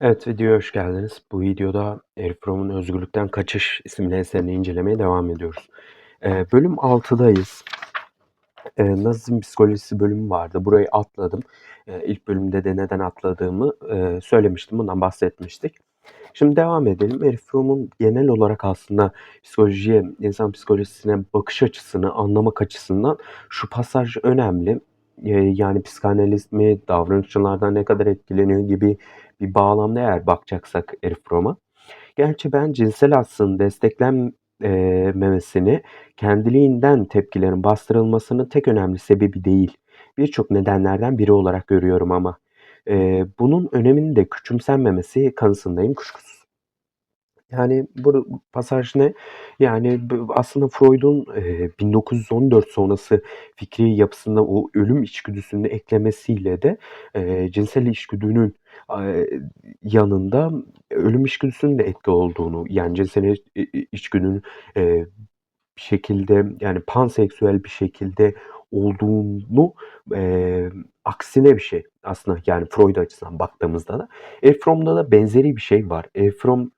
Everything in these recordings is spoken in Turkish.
Evet, videoya hoş geldiniz. Bu videoda Erich Fromm'un Özgürlükten Kaçış isimli eserini incelemeye devam ediyoruz. Eee, bölüm 6'dayız. Eee, Nazizm psikolojisi bölümü vardı. Burayı atladım. Eee, ilk bölümde de neden atladığımı eee, söylemiştim. Bundan bahsetmiştik. Şimdi devam edelim. Erich Fromm'un genel olarak aslında psikolojiye, insan psikolojisine bakış açısını anlamak açısından şu pasaj önemli. Eee, yani psikanaliz mi, davranışçılardan ne kadar etkileniyor gibi bir bağlamda eğer bakacaksak Erich Fromm'a. Gerçi ben cinsel aslının desteklenmemesini kendiliğinden tepkilerin bastırılmasının tek önemli sebebi değil. Birçok nedenlerden biri olarak görüyorum ama. Bunun öneminin de küçümsenmemesi kanısındayım kuşkusuz. Yani bu pasaj ne? Yani aslında Freud'un, eee, 1914 sonrası fikri yapısında o ölüm içgüdüsünü eklemesiyle de, cinsel içgüdünün, yanında ölüm içgüdüsünün de etki olduğunu, yani cinsel içgüdünün, bir şekilde yani panseksüel bir şekilde olduğunu, eee, aksine bir şey aslında yani Freud açısından baktığımızda da. Fromm'da da benzeri bir şey var. Fromm,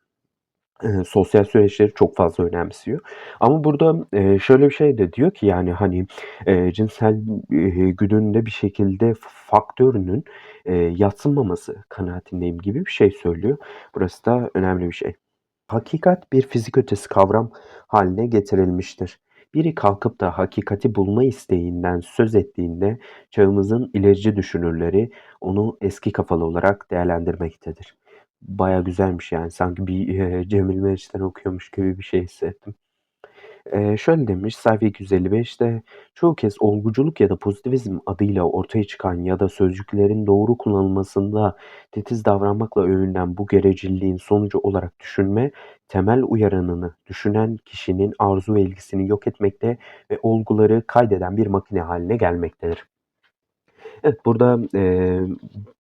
eee, sosyal süreçleri çok fazla önemsiyor ama burada, eee, şöyle bir şey de diyor ki yani, hani, eee, cinsel, eee, güdünün de bir şekilde faktörünün, eee, yadsınmaması kanaatindeyim gibi bir şey söylüyor. Burası da önemli bir şey. Hakikat bir fizik ötesi kavram haline getirilmiştir. Biri kalkıp da hakikati bulma isteğinden söz ettiğinde çağımızın ilerici düşünürleri onu eski kafalı olarak değerlendirmektedir. Bayağı güzelmiş yani sanki bir, eee, Cemil Meriç'ten okuyormuş gibi bir şey hissettim. Eee, şöyle demiş sayfa 255'te, "Çoğu kez olguculuk ya da pozitivizm adıyla ortaya çıkan ya da sözcüklerin doğru kullanılmasında titiz davranmakla övünen bu gerecilliğin sonucu olarak düşünme, temel uyaranını düşünen kişinin arzu ve ilgisini yok etmekte ve olguları kaydeden bir makine haline gelmektedir." Evet, burada, eee,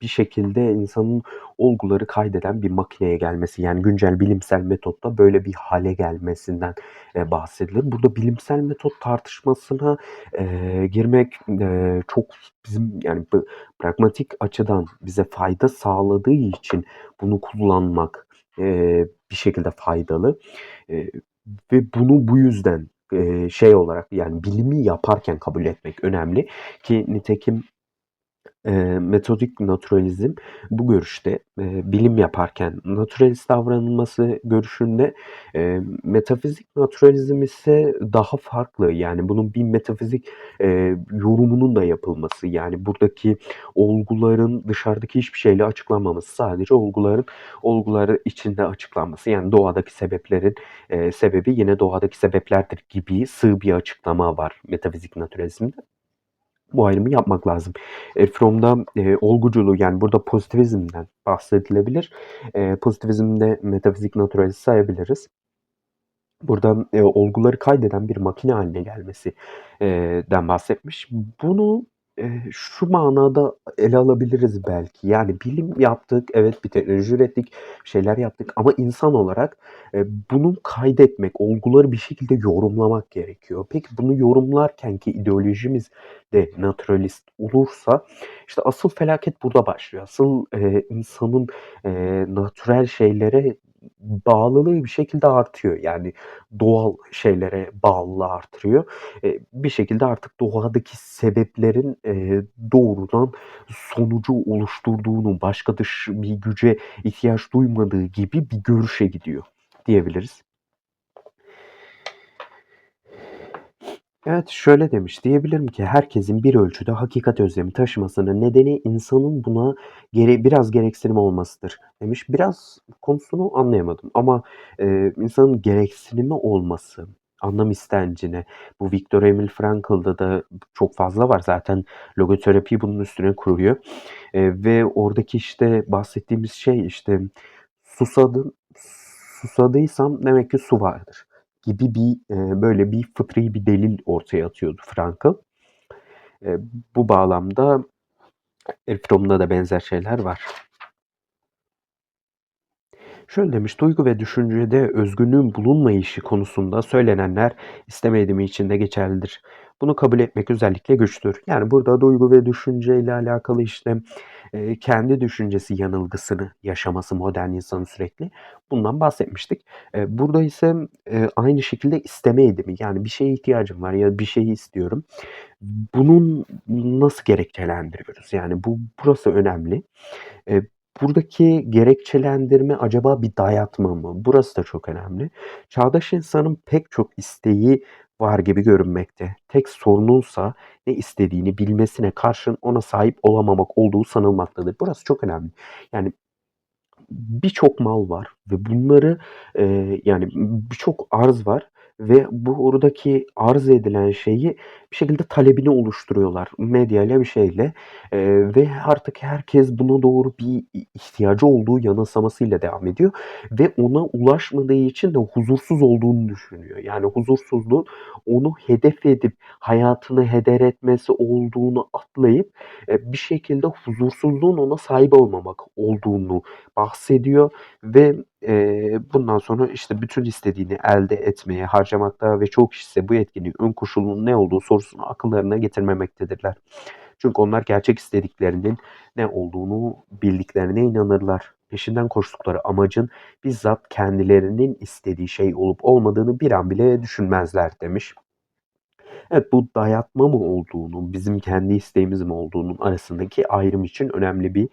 bir şekilde insanın olguları kaydeden bir makineye gelmesi, yani güncel bilimsel metotla böyle bir hale gelmesinden, eee, bahsedilir. Burada bilimsel metot tartışmasına, eee, girmek, eee, çok bizim yani pragmatik açıdan bize fayda sağladığı için bunu kullanmak, eee, bir şekilde faydalı, eee, ve bunu bu yüzden, şey olarak yani bilimi yaparken kabul etmek önemli ki nitekim Eee, metodik naturalizm bu görüşte. Eee, bilim yaparken naturalist davranılması görüşünde, eee, metafizik naturalizm ise daha farklı. Yani bunun bir metafizik, eee, yorumunun da yapılması, yani buradaki olguların dışarıdaki hiçbir şeyle açıklanmaması, sadece olguların olguları içinde açıklanması. Yani doğadaki sebeplerin, eee, sebebi yine doğadaki sebeplerdir gibi sığ bir açıklama var metafizik naturalizmde. Bu ayrımı yapmak lazım. Eee, Fromm'da, eee, olguculuğu yani burada pozitivizmden bahsedilebilir. Eee, pozitivizmi de metafizik naturalist sayabiliriz. Burada, eee, olguları kaydeden bir makine hâline gelmesi eee, den bahsetmiş. Bunu, eee, şu manada ele alabiliriz belki. Yani bilim yaptık, evet bir teknoloji ürettik, şeyler yaptık ama insan olarak, eee, bunu kaydetmek, olguları bir şekilde yorumlamak gerekiyor. Peki bunu yorumlarkenki ideolojimiz de naturalist olursa, işte asıl felaket burada başlıyor. Asıl, eee, insanın, eee, natürel şeylere bağlılığı bir şekilde artıyor. Yani doğal şeylere bağlılığı artırıyor. Eee, bir şekilde artık doğadaki sebeplerin, eee, doğrudan sonucu oluşturduğunu, başka dış bir güce ihtiyaç duymadığı gibi bir görüşe gidiyor diyebiliriz. Evet, şöyle demiş, diyebilirim ki herkesin bir ölçüde hakikat özlemi taşımasının nedeni insanın buna gere biraz gereksinim olmasıdır demiş. Biraz konusunu anlayamadım ama, eee, insanın gereksinimi olması, anlam istencine, bu Viktor Emil Frankl'da da çok fazla var. Zaten logoterapi bunun üstüne kuruyor, eee, ve oradaki, işte, bahsettiğimiz şey, işte, susadım susadıysam demek ki su vardır gibi bir, eee, böyle bir fıkri bir delil ortaya atıyordu Frankl. Eee, bu bağlamda Erich Fromm'da da benzer şeyler var. Şöyle demiş, duygu ve düşüncede özgünlüğün bulunmayışı konusunda söylenenler istem eğilimi için de geçerlidir. Bunu kabul etmek özellikle güçtür. Yani burada duygu ve düşünceyle alakalı işte e, kendi düşüncesi yanılgısını yaşaması modern insanın sürekli. Bundan bahsetmiştik. E, burada ise e, aynı şekilde isteme eğilimi yani bir şeye ihtiyacım var ya bir şeyi istiyorum. Bunun nasıl gerekçelendiriyoruz? Yani bu burası önemli. Buradaki gerekçelendirme acaba bir dayatma mı? Burası da çok önemli. Çağdaş insanın pek çok isteği var gibi görünmekte. Tek sorununsa ne istediğini bilmesine karşın ona sahip olamamak olduğu sanılmaktadır. Burası çok önemli. Yani birçok mal var ve bunları, eee, yani birçok arz var ve bu oradaki arz edilen şeyi bir şekilde talebini oluşturuyorlar medyayla bir şeyle, eee, ve artık herkes buna doğru bir ihtiyacı olduğu yanılsamasıyla devam ediyor ve ona ulaşmadığı için de huzursuz olduğunu düşünüyor. Yani huzursuzluğun onu hedef edip hayatını heder etmesi olduğunu atlayıp, eee, bir şekilde huzursuzluğun ona sahip olmamak olduğunu bahsediyor ve, eee, bundan sonra, işte, bütün istediğini elde etmeye harcamakta ve çoğu kişi ise bu yetkinin ön koşulunun ne olduğu sorusunu akıllarına getirmemektedirler. Çünkü onlar gerçek istediklerinin ne olduğunu bildiklerine inanırlar. Peşinden koştukları amacın bizzat kendilerinin istediği şey olup olmadığını bir an bile düşünmezler demiş. Evet, bu dayatma mı olduğunu, bizim kendi isteğimiz mi olduğunun arasındaki ayrım için önemli bir,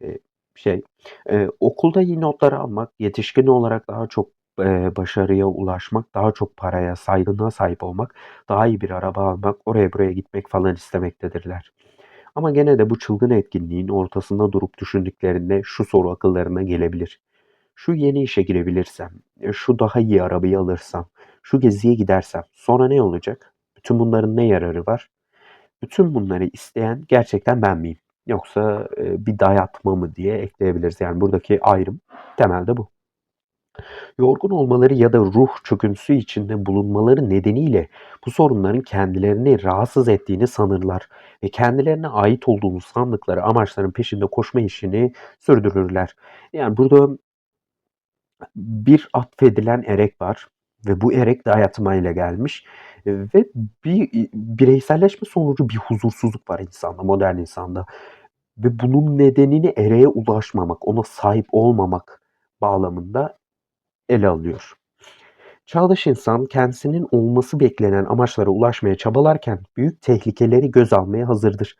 eee, şey. Eee, okulda iyi notlar almak, yetişkin olarak daha çok, eee, başarıya ulaşmak, daha çok paraya, saygınlığa sahip olmak, daha iyi bir araba almak, oraya buraya gitmek falan istemektedirler. Ama gene de bu çılgın etkinliğin ortasında durup düşündüklerinde şu soru akıllarına gelebilir. Şu yeni işe girebilirsem, e, şu daha iyi arabayı alırsam, şu geziye gidersem sonra ne olacak? Bütün bunların ne yararı var? Bütün bunları isteyen gerçekten ben miyim? Yoksa, eee, bir dayatma mı diye ekleyebiliriz. Yani buradaki ayrım temelde bu. Yorgun olmaları ya da ruh çöküntüsü içinde bulunmaları nedeniyle bu sorunların kendilerini rahatsız ettiğini sanırlar ve kendilerine ait olduğunu sandıkları amaçların peşinde koşma işini sürdürürler. Yani burada bir atfedilen erek var ve bu erek dayatmayla gelmiş, ve bir, bireyselleşme sonucu bir huzursuzluk var insanda, modern insanda ve bunun nedenini ereğe ulaşmamak, ona sahip olmamak bağlamında ele alıyor. Çağdaş insan kendisinin olması beklenen amaçlara ulaşmaya çabalarken büyük tehlikeleri göz almaya hazırdır.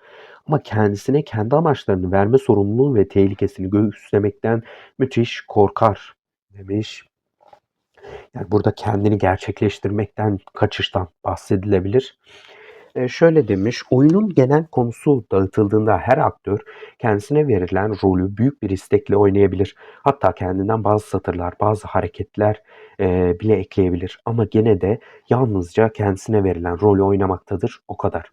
Ama kendisine kendi amaçlarını verme sorumluluğu ve tehlikesini göğüslemekten müthiş korkar demiş. Yani burada kendini gerçekleştirmekten, kaçıştan bahsedilebilir. Eee, şöyle demiş, oyunun genel konusu dağıtıldığında her aktör kendisine verilen rolü büyük bir istekle oynayabilir. Hatta kendinden bazı satırlar, bazı hareketler eee, bile ekleyebilir. Ama gene de yalnızca kendisine verilen rolü oynamaktadır, o kadar.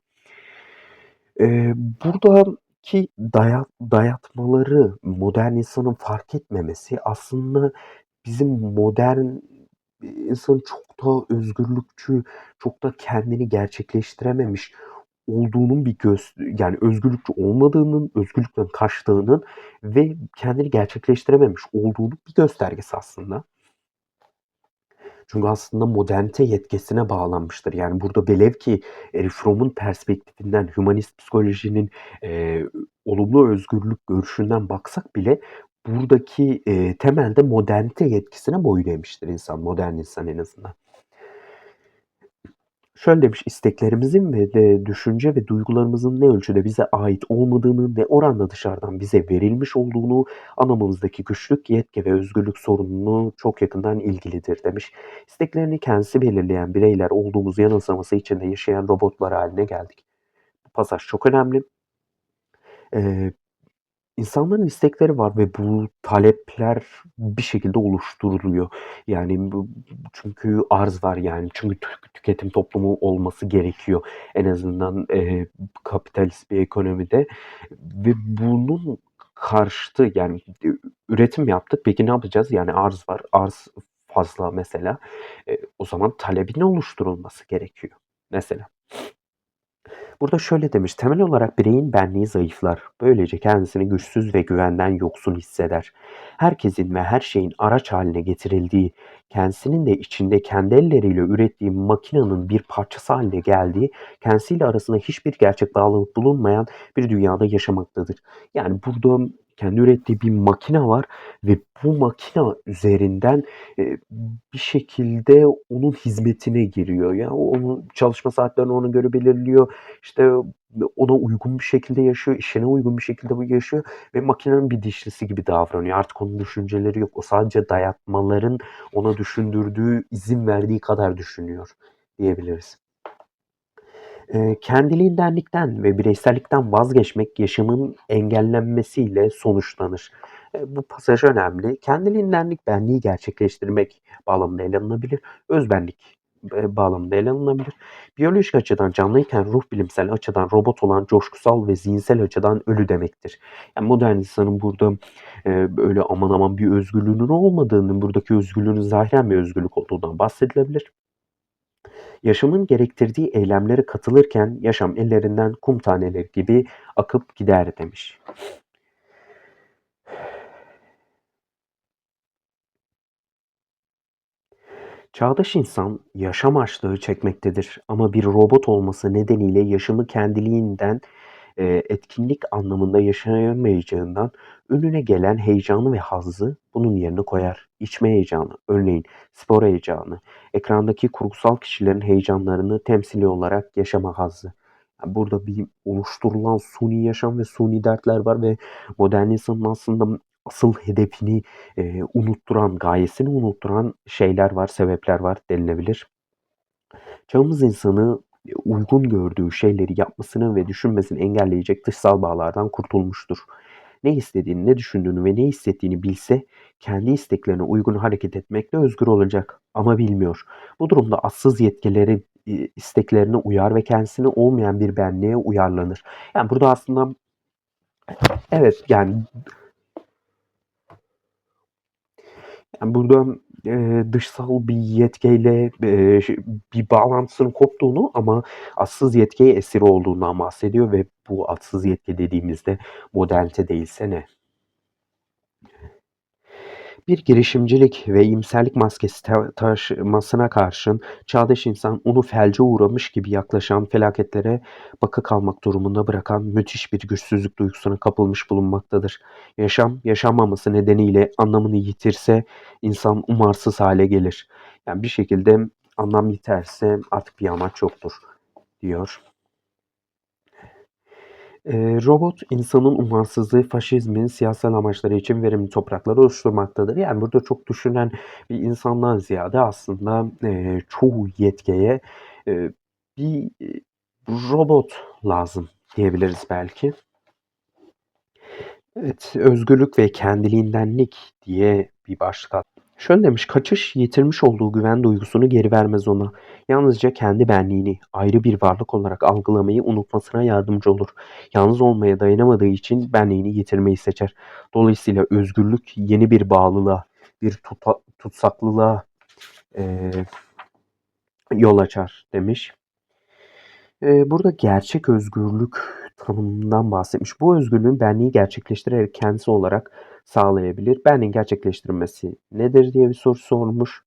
Eee, buradaki dayat dayatmaları modern insanın fark etmemesi aslında bizim modern insanın çok da özgürlükçü, çok da kendini gerçekleştirememiş olduğunun bir gös yani özgürlükçü olmadığının, özgürlükten kaçtığının ve kendini gerçekleştirememiş olduğunun bir göstergesi aslında. Çünkü aslında modernite yetkisine bağlanmıştır. Yani burada velev ki Erich Fromm'un perspektifinden, hümanist psikolojinin, eee, olumlu özgürlük görüşünden baksak bile buradaki, eee, temelde modernite yetkisine boyun eğmiştir insan, modern insan en azından. Şöyle demiş, isteklerimizin ve de düşünce ve duygularımızın ne ölçüde bize ait olmadığını, ne oranda dışarıdan bize verilmiş olduğunu anlamamızdaki güçlük, yetki ve özgürlük sorununu çok yakından ilgilidir demiş. İsteklerini kendisi belirleyen bireyler olduğumuz yanılsaması içinde yaşayan robotlar haline geldik. Bu pasaj çok önemli. Eee İnsanların istekleri var ve bu talepler bir şekilde oluşturuluyor. Yani çünkü arz var yani çünkü tük tüketim toplumu olması gerekiyor en azından, eee, kapitalist bir ekonomide ve bunun karşıtı yani ü üretim yaptık. Peki ne yapacağız? Yani arz var, arz fazla mesela. E, o zaman talebin oluşturulması gerekiyor mesela. Burada şöyle demiş, temel olarak bireyin benliği zayıflar. Böylece kendisini güçsüz ve güvenden yoksun hisseder. Herkesin ve her şeyin araç haline getirildiği, kendisinin de içinde kendi elleriyle ürettiği makinenin bir parçası haline geldiği, kendisiyle arasında hiçbir gerçek bağlılık bulunmayan bir dünyada yaşamaktadır. Yani burada kendi ürettiği bir makine var ve bu makine üzerinden e, bir şekilde onun hizmetine giriyor. Yani onun çalışma saatlerini ona göre belirliyor. İşte ona uygun bir şekilde yaşıyor, işine uygun bir şekilde bu yaşıyor ve makinenin bir dişlisi gibi davranıyor. Artık onun düşünceleri yok. O sadece dayatmaların ona düşündürdüğü, izin verdiği kadar düşünüyor diyebiliriz. Kendiliğindenlikten ve bireysellikten vazgeçmek yaşamın engellenmesiyle sonuçlanır. Bu pasaj önemli. Kendiliğindenlik benliği gerçekleştirmek bağlamında ele alınabilir. Özbenlik bağlamında ele alınabilir. Biyolojik açıdan canlıyken ruh bilimsel açıdan robot olan coşkusal ve zihinsel açıdan ölü demektir. Yani modern insanın burada eee, böyle aman aman bir özgürlüğünün olmadığının, buradaki özgürlüğünün zahiren bir özgürlük olduğundan bahsedilebilir. Yaşamın gerektirdiği eylemlere katılırken yaşam ellerinden kum taneleri gibi akıp gider demiş. Çağdaş insan yaşam açlığı çekmektedir ama bir robot olması nedeniyle yaşamı kendiliğinden eee, etkinlik anlamında yaşayamayacağından önüne gelen heyecanı ve hazzı bunun yerine koyar. İçme heyecanı, örneğin spor heyecanı, ekrandaki kurgusal kişilerin heyecanlarını temsili olarak yaşama hazzı. Yani burada bir oluşturulan suni yaşam ve suni dertler var ve modern insanın aslında asıl hedefini eee, unutturan, gayesini unutturan şeyler var, sebepler var denilebilir. Çağımız insanı uygun gördüğü şeyleri yapmasını ve düşünmesini engelleyecek dışsal bağlardan kurtulmuştur. Ne istediğini, ne düşündüğünü ve ne hissettiğini bilse kendi isteklerine uygun hareket etmekle özgür olacak ama bilmiyor. Bu durumda atsız yetkileri isteklerine uyar ve kendisine olmayan bir benliğe uyarlanır. Yani burada aslında evet yani Yani burada, eee, dışsal bir yetkiyle, eee, ş bir bağlantısının koptuğunu ama atsız yetkiye esir olduğundan bahsediyor ve bu atsız yetki dediğimizde modernite değilse ne? Bir girişimcilik ve iyimserlik maskesi ta taşımasına karşın çağdaş insan onu felce uğramış gibi yaklaşan felaketlere baka kalmak durumunda bırakan müthiş bir güçsüzlük duygusuna kapılmış bulunmaktadır. Yaşam, yaşanmaması nedeniyle anlamını yitirse insan umarsız hale gelir. Yani bir şekilde anlam yiterse artık bir amaç yoktur diyor. Eee, robot, insanın umarsızlığı faşizmin siyasal amaçları için verimli topraklar oluşturmaktadır. Yani burada çok düşünen bir insandan ziyade aslında, eee, çoğu yetkeye, eee, bir, eee, robot lazım diyebiliriz belki. Evet, özgürlük ve kendiliğindenlik diye bir başlık Şöyle demiş, kaçış yitirmiş olduğu güven duygusunu geri vermez ona. Yalnızca kendi benliğini ayrı bir varlık olarak algılamayı unutmasına yardımcı olur. Yalnız olmaya dayanamadığı için benliğini yitirmeyi seçer. Dolayısıyla özgürlük yeni bir bağlılığa, bir tuta, tutsaklılığa eee, yol açar demiş. Eee, burada gerçek özgürlük tanımından bahsetmiş. Bu özgürlüğün benliği gerçekleştirerek kendisi olarak sağlayabilir. Benliğin gerçekleştirilmesi nedir diye bir soru sormuş.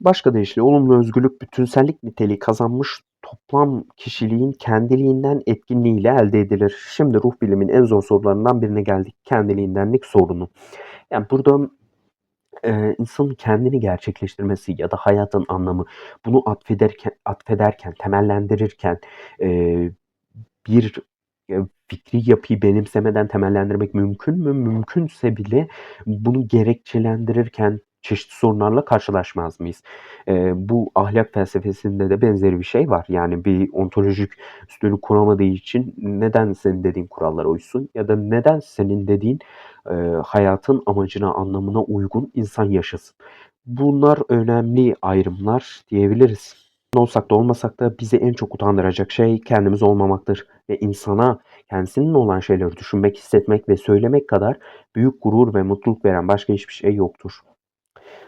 Başka deyişle olumlu özgürlük bütünsellik niteliği kazanmış toplam kişiliğin kendiliğinden etkinliğiyle elde edilir. Şimdi ruh bilimin en zor sorularından birine geldik. Kendiliğindenlik sorunu. Yani burada Eee, insanın kendini gerçekleştirmesi ya da hayatın anlamı, bunu atfederken atfederken, temellendirirken, eee, bir, fikri yapıyı benimsemeden temellendirmek mümkün mü? Mümkünse bile bunu gerekçelendirirken çeşitli sorunlarla karşılaşmaz mıyız? Eee, bu ahlak felsefesinde de benzeri bir şey var. Yani bir ontolojik üstünlük kuramadığı için neden senin dediğin kurallara uysun ya da neden senin dediğin eee, hayatın amacına, anlamına uygun insan yaşasın. Bunlar önemli ayrımlar diyebiliriz. Olsak da olmasak da bizi en çok utandıracak şey kendimiz olmamaktır ve insana kendisinin olan şeyleri düşünmek, hissetmek ve söylemek kadar büyük gurur ve mutluluk veren başka hiçbir şey yoktur.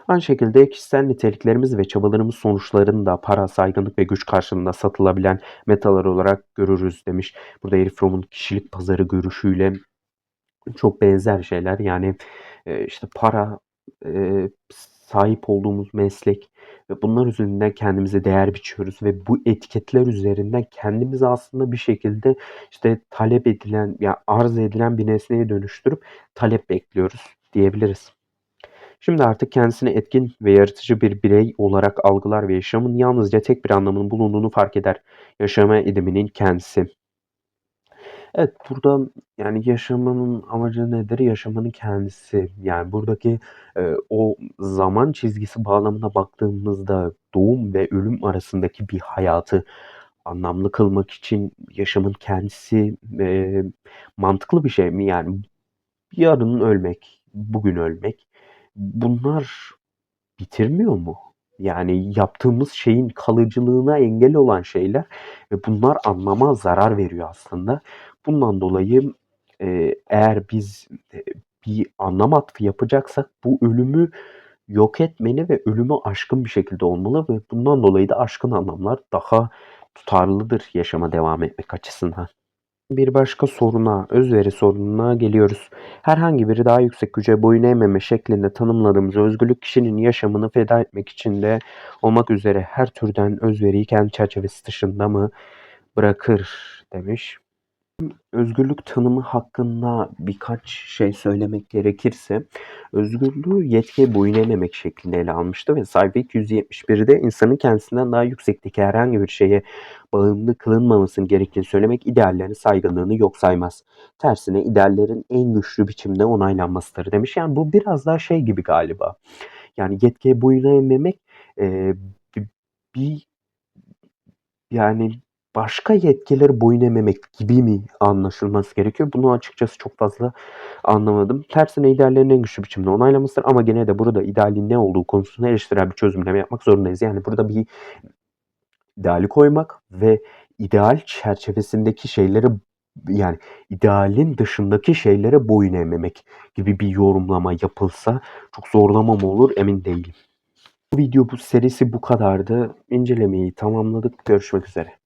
Aynı şekilde kişisel niteliklerimiz ve çabalarımız sonuçlarını da para, saygınlık ve güç karşılığında satılabilen metalar olarak görürüz demiş. Burada Erich Fromm'un kişilik pazarı görüşüyle çok benzer şeyler. Yani e, işte para, e, sahip olduğumuz meslek ve bunlar üzerinden kendimize değer biçiyoruz ve bu etiketler üzerinden kendimizi aslında bir şekilde işte talep edilen ya arz edilen bir nesneye dönüştürüp talep bekliyoruz diyebiliriz. Şimdi artık kendisini etkin ve yaratıcı bir birey olarak algılar ve yaşamın yalnızca tek bir anlamının bulunduğunu fark eder. Yaşama ediminin kendisi. Evet, burada, yani, yaşamanın amacı nedir? Yaşamanın kendisi. Yani, buradaki, eee, o zaman çizgisi bağlamına baktığımızda doğum ve ölüm arasındaki bir hayatı anlamlı kılmak için yaşamın kendisi, eee, mantıklı bir şey mi? Yani, yarın ölmek, bugün ölmek, bunlar bitirmiyor mu? Yani, yaptığımız şeyin kalıcılığına engel olan şeyler ve bunlar anlama zarar veriyor aslında. Bundan dolayı, eee, eğer biz, eee, bir anlam atfı yapacaksak bu ölümü yok etmeli ve ölümü aşkın bir şekilde olmalı ve bundan dolayı da aşkın anlamlar daha tutarlıdır yaşama devam etmek açısından. Bir başka soruna, özveri sorununa geliyoruz. Herhangi biri daha yüksek güce boyun eğmeme şeklinde tanımladığımız özgürlük kişinin yaşamını feda etmek için de olmak üzere her türden özveriyi kendi çerçevesi dışında mı bırakır demiş. Özgürlük tanımı hakkında birkaç şey söylemek gerekirse, özgürlüğü yetkiye boyun eğmemek şeklinde ele almıştı ve sayfa 271'de insanın kendisinden daha yüksekteki herhangi bir şeye bağımlı kılınmamasının gerektiğini söylemek ideallerin saygınlığını yok saymaz. Tersine ideallerin en güçlü biçimde onaylanmasıdır demiş. Yani bu biraz daha şey gibi galiba. Yani yetkiye boyun eğmemek bi- bir yani başka yetkilere boyun eğmemek gibi mi anlaşılması gerekiyor? Bunu açıkçası çok fazla anlamadım. Tersine ideallerin en güçlü biçimde onaylamasıdır ama gene de burada idealin ne olduğu konusunda eleştirel bir çözümleme yapmak zorundayız. Yani burada bir ideali koymak ve ideal çerçevesindeki şeylere yani idealin dışındaki şeylere boyun eğmemek gibi bir yorumlama yapılsa çok zorlama mı olur emin değilim. Bu video bu serisi bu kadardı. İncelemeyi tamamladık. Görüşmek üzere.